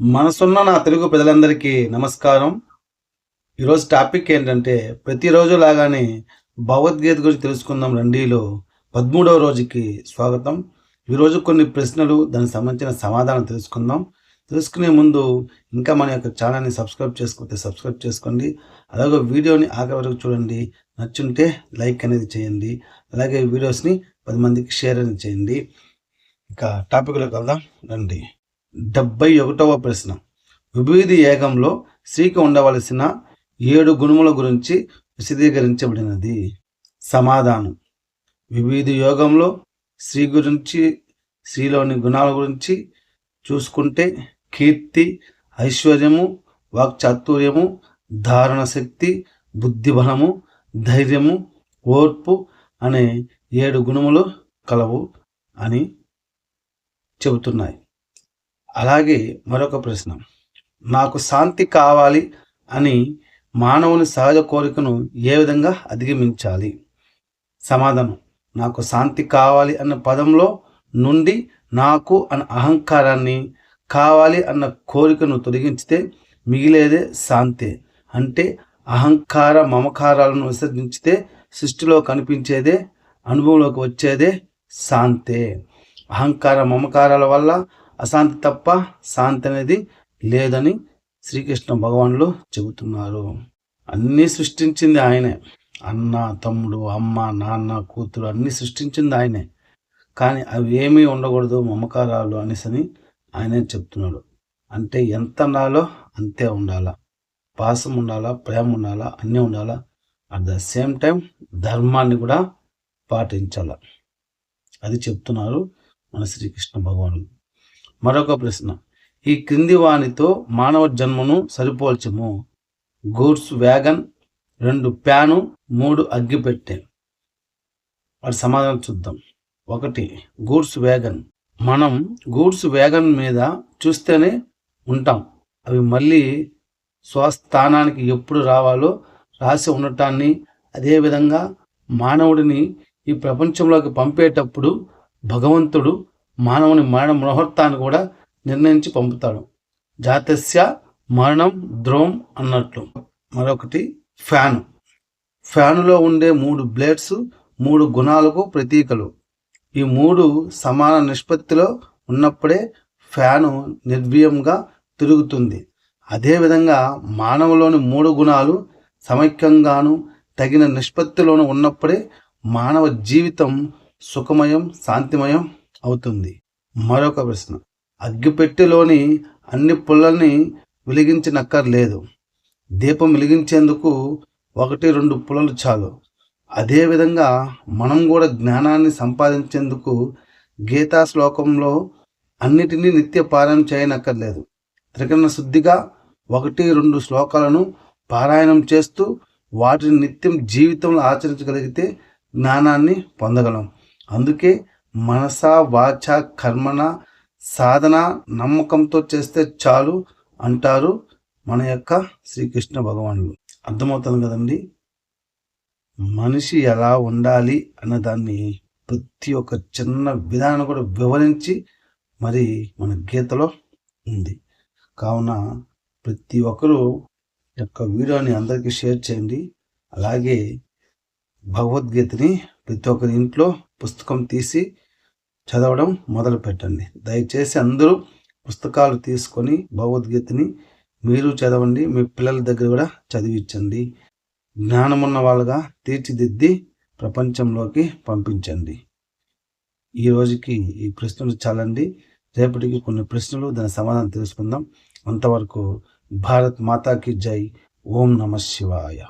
మనసున్న నా తెలుగు ప్రజలందరికీ నమస్కారం. ఈరోజు టాపిక్ ఏంటంటే ప్రతిరోజు లాగానే భగవద్గీత గురించి తెలుసుకుందాం రండిలో. పదమూడవ రోజుకి స్వాగతం. ఈరోజు కొన్ని ప్రశ్నలు దానికి సంబంధించిన సమాధానం తెలుసుకుందాం. తెలుసుకునే ముందు ఇంకా మన యొక్క ఛానల్ని సబ్స్క్రైబ్ చేసుకుంటే సబ్స్క్రైబ్ చేసుకోండి. అలాగే వీడియోని ఆఖరి వరకు చూడండి. నచ్చుంటే లైక్ అనేది చేయండి. అలాగే వీడియోస్ని పది మందికి షేర్ అనేది చేయండి. ఇక టాపిక్లోకి వెళ్దాం. రండి. డెబ్బై ఒకటవ ప్రశ్న. విభూది ఏకంలో స్త్రీకి ఉండవలసిన ఏడు గుణముల గురించి విశదీకరించబడినది సమాధానం. వివిధ యోగంలో స్త్రీ గురించి స్త్రీలోని గుణాల గురించి చూసుకుంటే కీర్తి ఐశ్వర్యము వాక్చాతుర్యము ధారణ శక్తి బుద్ధిబలము ధైర్యము ఓర్పు అనే ఏడు గుణములు కలవు అని చెబుతున్నాయి. అలాగే మరొక ప్రశ్న. నాకు శాంతి కావాలి అని మానవుని సహజ కోరికను ఏ విధంగా అధిగమించాలి? సమాధానం. నాకు శాంతి కావాలి అన్న పదంలో నుండి నాకు అన్న అహంకారాన్ని కావాలి అన్న కోరికను తొలగించితే మిగిలేదే శాంతి. అంటే అహంకార మమకారాలను విసర్జించితే సృష్టిలో కనిపించేదే అనుభవంలోకి వచ్చేదే శాంతే. అహంకార మమకారాల వల్ల అశాంతి తప్ప శాంతి అనేది లేదని శ్రీకృష్ణ భగవానులు చెబుతున్నారు. అన్నీ సృష్టించింది ఆయనే. అన్న తమ్ముడు అమ్మ నాన్న కూతురు అన్నీ సృష్టించింది ఆయనే. కానీ అవి ఏమీ ఉండకూడదు మమకారాలు అనేసని ఆయనే చెప్తున్నాడు. అంటే ఎంత ఉండాలో అంతే ఉండాలా. పాసం ఉండాలా ప్రేమ ఉండాలా అన్నీ ఉండాలా. అట్ ద సేమ్ టైం ధర్మాన్ని కూడా పాటించాల. అది చెప్తున్నారు మన శ్రీకృష్ణ భగవానుడు మరొక ప్రశ్న. ఈ క్రింది వానితో మానవ జన్మను సరిపోల్చము. గూడ్స్ వ్యాగన్ రెండు ప్యాను మూడు అగ్గిపెట్టె. వాటి సమాధానం చూద్దాం. ఒకటి గూడ్స్ వ్యాగన్. మనం గూడ్స్ వ్యాగన్ మీద చూస్తేనే ఉంటాం. అవి మళ్ళీ స్వస్థానానికి ఎప్పుడు రావాలో రాసి ఉండటాన్ని అదేవిధంగా మానవుడిని ఈ ప్రపంచంలోకి పంపేటప్పుడు భగవంతుడు మానవుని మరణ ముహూర్తాన్ని కూడా నిర్ణయించి పంపుతాడు. జాతస్య మరణం ద్రోమ్ అన్నట్లు. మరొకటి ఫ్యాను. ఫ్యానులో ఉండే మూడు బ్లేడ్స్ మూడు గుణాలకు ప్రతీకలు. ఈ మూడు సమాన నిష్పత్తిలో ఉన్నప్పుడే ఫ్యాను నిర్వీయంగా తిరుగుతుంది. అదేవిధంగా మానవులోని మూడు గుణాలు సమైక్యంగాను తగిన నిష్పత్తిలోను ఉన్నప్పుడే మానవ జీవితం సుఖమయం శాంతిమయం అవుతుంది. మరొక ప్రశ్న. అగ్గిపెట్టెలోని అన్ని పుల్లల్ని వెలిగించనక్కర్లేదు. దీపం వెలిగించేందుకు ఒకటి రెండు పుల్లలు చాలు. అదేవిధంగా మనం కూడా జ్ఞానాన్ని సంపాదించేందుకు గీతా శ్లోకంలో అన్నిటినీ నిత్య పారాయణం చేయనక్కర్లేదు. త్రికరణ శుద్ధిగా ఒకటి రెండు శ్లోకాలను పారాయణం చేస్తూ వాటిని నిత్యం జీవితంలో ఆచరించగలిగితే జ్ఞానాన్ని పొందగలం. అందుకే మనస వాచ కర్మణ సాధన నమ్మకంతో చేస్తే చాలు అంటారు మన యొక్క శ్రీకృష్ణ భగవానుడు. అర్థమవుతుంది కదండి? మనిషి ఎలా ఉండాలి అన్నదాన్ని ప్రతి ఒక్క చిన్న విధానం కూడా వివరించి మరి మన గీతలో ఉంది. కావున ప్రతి ఒక్కరూ యొక్క వీడియోని అందరికీ షేర్ చేయండి. అలాగే భగవద్గీతని ప్రతి ఒక్కరి ఇంట్లో పుస్తకం తీసి చదవడం మొదలు పెట్టండి దయచేసి అందరూ పుస్తకాలు తీసుకొని భగవద్గీతని మీరు చదవండి మీ పిల్లల దగ్గర కూడా చదివించండి. జ్ఞానమున్న వాళ్ళుగా తీర్చిదిద్ది ప్రపంచంలోకి పంపించండి. ఈ రోజుకి ఈ ప్రశ్నలు చాలండి. రేపటికి కొన్ని ప్రశ్నలు దాని సమాధానం తెలుసుకుందాం. అంతవరకు భారత్ మాతాకి జై. ఓం నమ శివాయ.